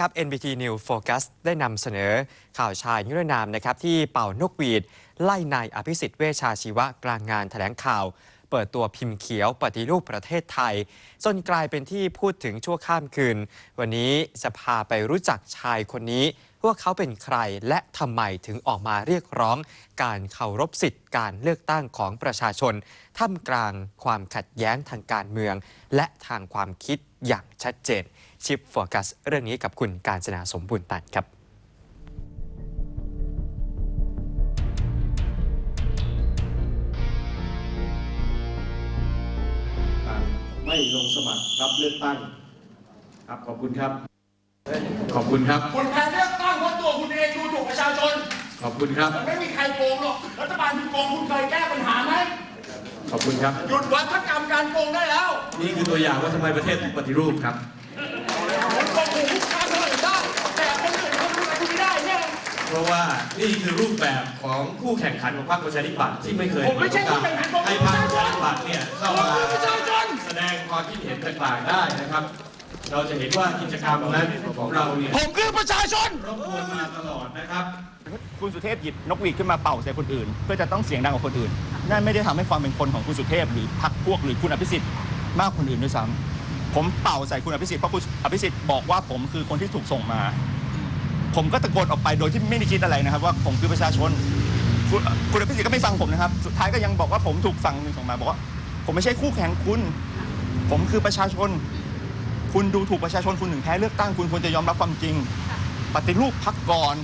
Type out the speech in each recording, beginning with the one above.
ครับ NBT New Focus ได้นำเสนอข่าวชายนิรนามนะครับที่เป่านกหวีด ไล่นายอภิสิทธิ์เวชชาชีวะกลางงานแถลงข่าว เปิดตัวพิมพ์เขียวปฏิรูปประเทศไทย จนกลายเป็นที่พูดถึงชั่วข้ามคืน วันนี้จะพาไปรู้จักชายคนนี้ ว่าเขาเป็นใครและทำไมถึงออกมาเรียกร้อง การเคารพสิทธิ์การเลือกตั้งของประชาชน ท่ามกลางความขัดแย้งทางการเมือง และทางความคิดอย่างชัดเจน ชิปโฟกัสเรื่องนี้กับคุณการจนาสมบูรณ์ปันครับการไม่ลงสมัครรับเลือกตั้งครับขอบคุณครับ ขอบคุณครับคุณแพ้เลือกตั้ง เพราะตัวคุณเองดูถูกประชาชน ขอบคุณครับ มันไม่มีใครโกงหรอก รัฐบาลคุณโกงคุณเคยแก้ปัญหาไหม ขอบคุณครับ หยุดวัฒกรรมการโกงได้แล้ว นี่คือตัวอย่างว่าทำไมประเทศต้องปฏิรูปครับ คุณโกงถูกทุกครั้งเลยได้ แต่คนอื่นเขาทำไมคุณไม่ได้เนี่ย เพราะว่านี่คือรูปแบบของคู่แข่งขันของพรรคประชาธิปัตย์ที่ไม่เคยผมไม่ใช่คู่แข่งขันผมให้เป็นพรปรคระประชาชนชาธิปัตย์เนี่ยเข้าผมมาเป็นประชาชน แสดงความคิดเห็นต่างๆได้นะครับ เราจะเห็นว่ากิจกรรมนั้นของเราเนี่ยผมคือประชาชนรบกวนมาตลอดนะครับ คุณสุเทพหยิบนกหวีดขึ้นมาเป่าใส่คนอื่น เพื่อจะต้องเสียงดังกว่าคนอื่น นั่นไม่ได้ทำให้ความเป็นคนของคุณสุเทพหรือพรรคพวกหรือคุณอภิสิทธิ์มากกว่าคนอื่นด้วยซ้ำผมเป่าใส่คุณอภิสิทธิ์เพราะคุณอภิสิทธิ์บอกว่าผมคือคนที่ถูกส่งมา ผมก็ตะโกนออกไปโดยที่ไม่ได้คิดอะไรนะครับ ว่าผมคือประชาชน คุณคุณอภิสิทธิ์ก็ไม่ฟังผมนะครับ สุดท้ายก็ยังบอกว่าผมถูกสั่งหนึ่งส่งมาบอกว่า ผมไม่ใช่คู่แข่งคุณ ผมคือประชาชน คุณดูถูกประชาชนคุณถึงแพ้เลือกตั้งคุณควรจะยอมรับความจริง ปฏิรูปพักก่อน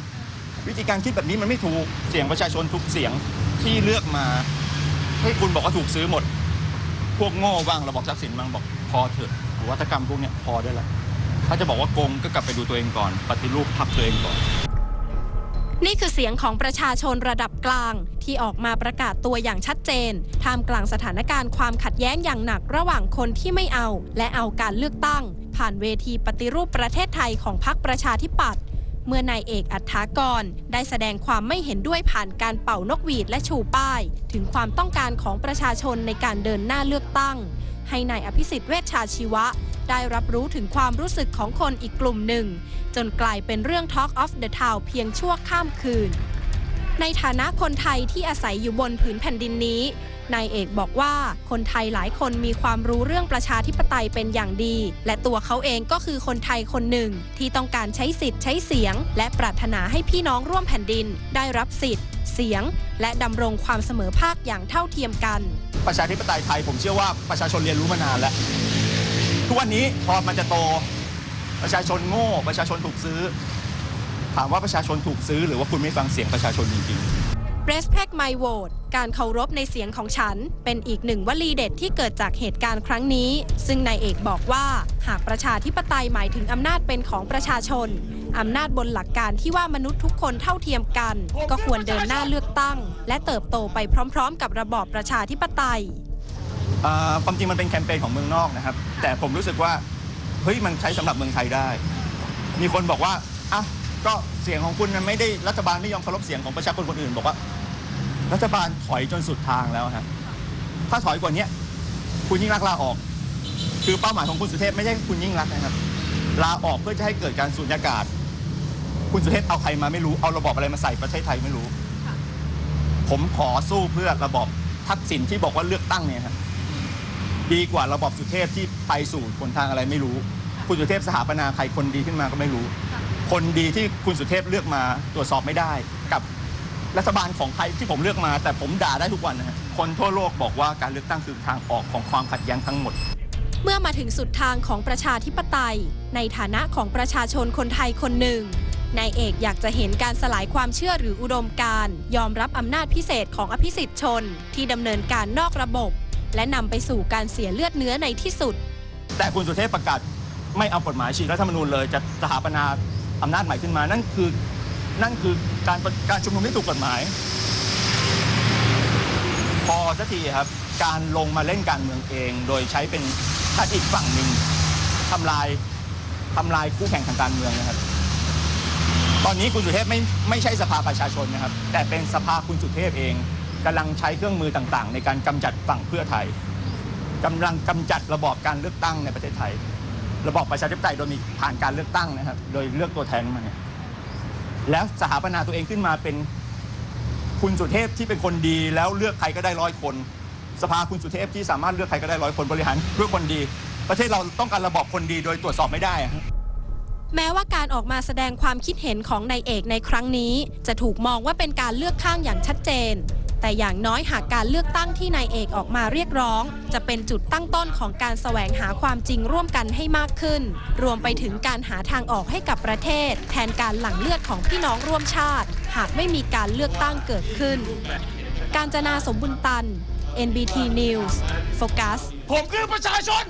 วิธีการคิดแบบนี้มันไม่ถูกเสียงประชาชนทุกเสียงที่เลือกมาให้คุณบอกว่าถูกซื้อหมด พวกโง่บ้างเราบอกทรัพย์สินบ้างบอกพอเถอะวัตกรรมพวกเนี้ยพอได้แล้วถ้าจะบอกว่าโกงก็กลับไปดูตัวเองก่อน ปฏิรูปพักตัวเองก่อน นี่คือเสียงของประชาชนระดับกลาง ที่ออกมาประกาศตัวอย่างชัดเจน ท่ามกลางสถานการณ์ความขัดแย้งอย่างหนักระหว่างคนที่ไม่เอา และเอาการเลือกตั้ง ผ่านเวทีปฏิรูปประเทศไทยของพรรคประชาธิปัตย์ เมื่อนายเอกอัฐากร ได้แสดงความไม่เห็นด้วยผ่านการเป่านกหวีดและชูป้าย ถึงความต้องการของประชาชนในการเดินหน้าเลือกตั้ง ให้นายอภิสิทธิ์เวชชาชีวะ ได้รับรู้ถึงความรู้สึกของคนอีกกลุ่มหนึ่ง จนกลายเป็นเรื่อง Talk of the Town เพียงชั่วข้ามคืนในฐานะคนไทยที่อาศัยอยู่บนผืนแผ่นดินนี้ นายเอกบอกว่าคนไทยหลายคนมีความรู้เรื่องประชาธิปไตยเป็นอย่างดี และตัวเขาเองก็คือคนไทยคนหนึ่ง ที่ต้องการใช้สิทธิ์ใช้เสียง และปรารถนาให้พี่น้องร่วมแผ่นดิน ได้รับสิทธิ์ เสียง และดำรงความเสมอภาคอย่างเท่าเทียมกัน ประชาธิปไตยไทยผมเชื่อว่าประชาชนเรียนรู้มานานแล้วทุกวันนี้พอมันจะโตประชาชนโง่ประชาชนถูกซื้อ ถามว่าประชาชนถูกซื้อ หรือว่าคุณไม่ฟังเสียงประชาชนจริงๆ Respect my vote การเคารพในเสียงของฉัน เป็นอีกหนึ่งวลีเด็ดที่เกิดจากเหตุการณ์ครั้งนี้ ซึ่งนายเอกบอกว่า หากประชาธิปไตยหมายถึงอำนาจเป็นของประชาชน อำนาจบนหลักการที่ว่ามนุษย์ทุกคนเท่าเทียมกัน ก็ควรเดินหน้าเลือกตั้ง และเติบโตไปพร้อม ๆ กับระบอบประชาธิปไตยความจริงมันเป็นแคมเปญของเมืองนอกนะครับ แต่ผมรู้สึกว่าเฮ้ยมันใช้สำหรับเมืองไทยได้ มีคนบอกว่าอะ ก็เสียงของคุณมันไม่ได้รัฐบาลไม่ยอมเคารพเสียงของประชาชนคนอื่น บอกว่า รัฐบาลถอยจนสุดทางแล้วฮะถ้าถอยกว่านี้คุณยิ่งรักลาออก คือเป้าหมายของคุณสุเทพไม่ใช่คุณยิ่งรักนะครับ ลาออกเพื่อจะให้เกิดการสูญญากาศ คุณสุเทพเอาใครมาไม่รู้เอาระบอบอะไรมาใส่ประเทศไทยไม่รู้ ผมขอสู้เพื่อระบอบทักษิณที่บอกว่าเลือกตั้งเนี่ยครับดีกว่าระบอบสุเทพที่ไปสู่คนทางอะไรไม่รู้ คุณสุเทพสถาปนาใครคนดีขึ้นมาก็ไม่รู้ คนดีที่คุณสุเทพเลือกมาตรวจสอบไม่ได้กับรัฐบาลของใครที่ผมเลือกมา แต่ผมด่าได้ทุกวันนะฮะคนทั่วโลกบอกว่าการเลือกตั้งคือทางออกของความขัดแย้งทั้งหมด เมื่อมาถึงสุดทางของประชาธิปไตย ในฐานะของประชาชนคนไทยคนหนึ่งนายเอกอยากจะเห็นการสลายความเชื่อหรืออุดมการณ์ยอมรับอำนาจพิเศษของอภิสิทธิ์ชน ที่ดำเนินการนอกระบบ และนำไปสู่การเสียเลือดเนื้อในที่สุด แต่คุณสุเทพประกาศไม่เอากฎหมายฉีกรัฐธรรมนูญเลยจะสถาปนา อำนาจใหม่ขึ้นมา นั่นคือนั่นคือการการชุมนุมที่ถูกกฎหมาย พอสักทีครับ การลงมาเล่นการเมืองเอง โดยใช้เป็นถ้าอีกฝั่งหนึ่งทำลายทำลายคู่แข่งทางการเมืองนะครับ ตอนนี้คุณสุเทพไม่ไม่ใช่สภาประชาชนนะครับ แต่เป็นสภาคุณสุเทพเองกำลังใช้เครื่องมือต่างๆ ในการกำจัดฝั่งเพื่อไทยกำลังกำจัดระบอบการเลือกตั้งในประเทศไทย ระบอบประชาธิปไตยโดยมีผ่านการเลือกตั้งนะครับ โดยเลือกตัวแทนมาเนี่ยแล้วสถาปนาตัวเองขึ้นมาเป็นคุณสุเทพที่เป็นคนดีแล้วเลือกใครก็ได้ร้อยคน สภาคุณสุเทพที่สามารถเลือกใครก็ได้ร้อยคนบริหารด้วยคนดี ประเทศเราต้องการระบอบคนดีโดยตรวจสอบไม่ได้แม้ว่าการออกมาแสดงความคิดเห็นของนายเอกในครั้งนี้ จะถูกมองว่าเป็นการเลือกข้างอย่างชัดเจน แต่อย่างน้อยหากการเลือกตั้งที่นายเอกออกมาเรียกร้อง จะเป็นจุดตั้งต้นของการแสวงหาความจริงร่วมกันให้มากขึ้น รวมไปถึงการหาทางออกให้กับประเทศ แทนการหลั่งเลือดของพี่น้องร่วมชาติ หากไม่มีการเลือกตั้งเกิดขึ้น การจนาสมบุญตัน NBT News โฟกัสผมคือประชาชน